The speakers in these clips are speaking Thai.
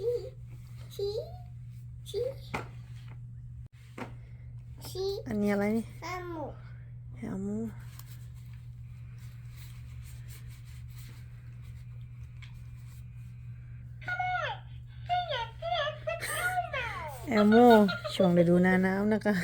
ชี้ชี้ชี้ชี้อันนี้อะไรนี่ห้าหมูแฮมมูแอลโมช่วงฤดูหน้าหนาวนะคะ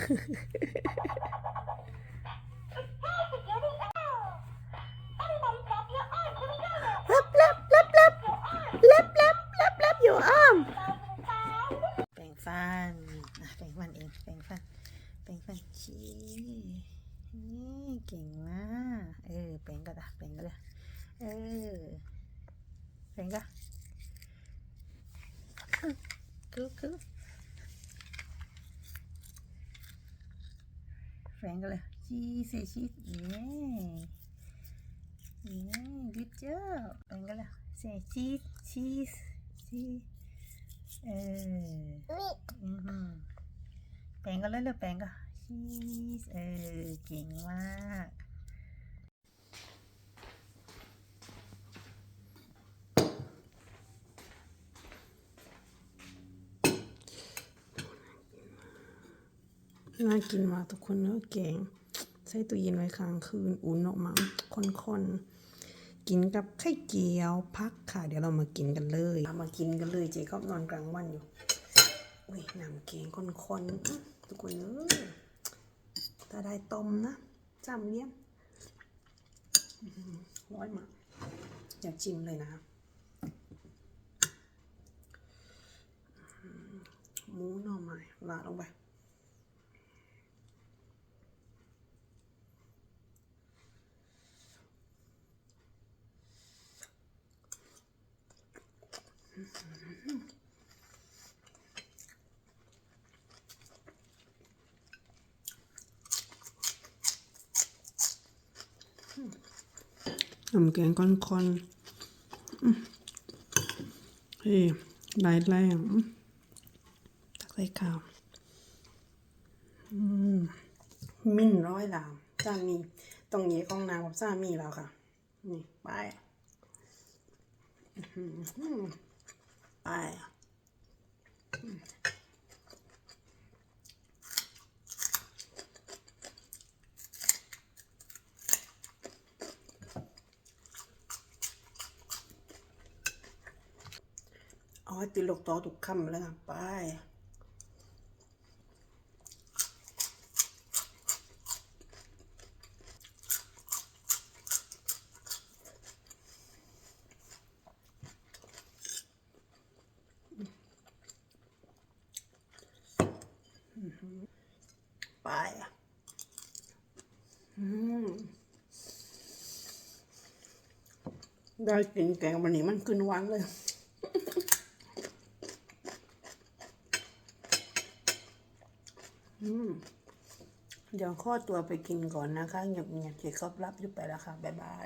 นี่เก่งมากเออเป็นก็ได้เป็นก็เลยเออเป็นก็คือคือแฟนก็เลยชีสชีสเย้เย้กิจเจ้าแฟนก็เลยเซชีสชีสชีเอออือแฟนก็เลยเลยแฟนก็ ชีสเออเก่งมากน่ากินมากทุกคนเนื้อแกงใส่ตู้เย็นไว้ค้างคืนอุ่นออกมาข้นๆกินกับไข่เจียวพักค่ะ เดี๋ยวเรามากินกันเลยเอามากินกันเลยเจ๊ก็นอนกลางวันอยู่อุ้ยน้ำแกงข้นๆอื้อทุกคนเอ้ ตาได้ต้มนะจำเลี้ยมอื้อหือร้อยมากอยากชิมเลยนะครับอื้อหือหมูหน่อไม้ลาดลงไป น้ำแกงก้อนๆอื้อเฮ้ยได้แรงตักใส่ข้าวมิ่นร้อยลาวสามีตรงนี้ก้องน้ำกับสามีแล้วค่ะ นี่ ไปไปอืมเอา ให้ติดลูกโตทุกคำเลยค่ะไปไปได้กินแกงวันนี้มันขึ้นหวานเลย อืม เดี๋ยวข้อตัวไปกินก่อนนะคะเงียบๆเจครอบรับอยู่ไปแล้วค่ะ บ๊ายบาย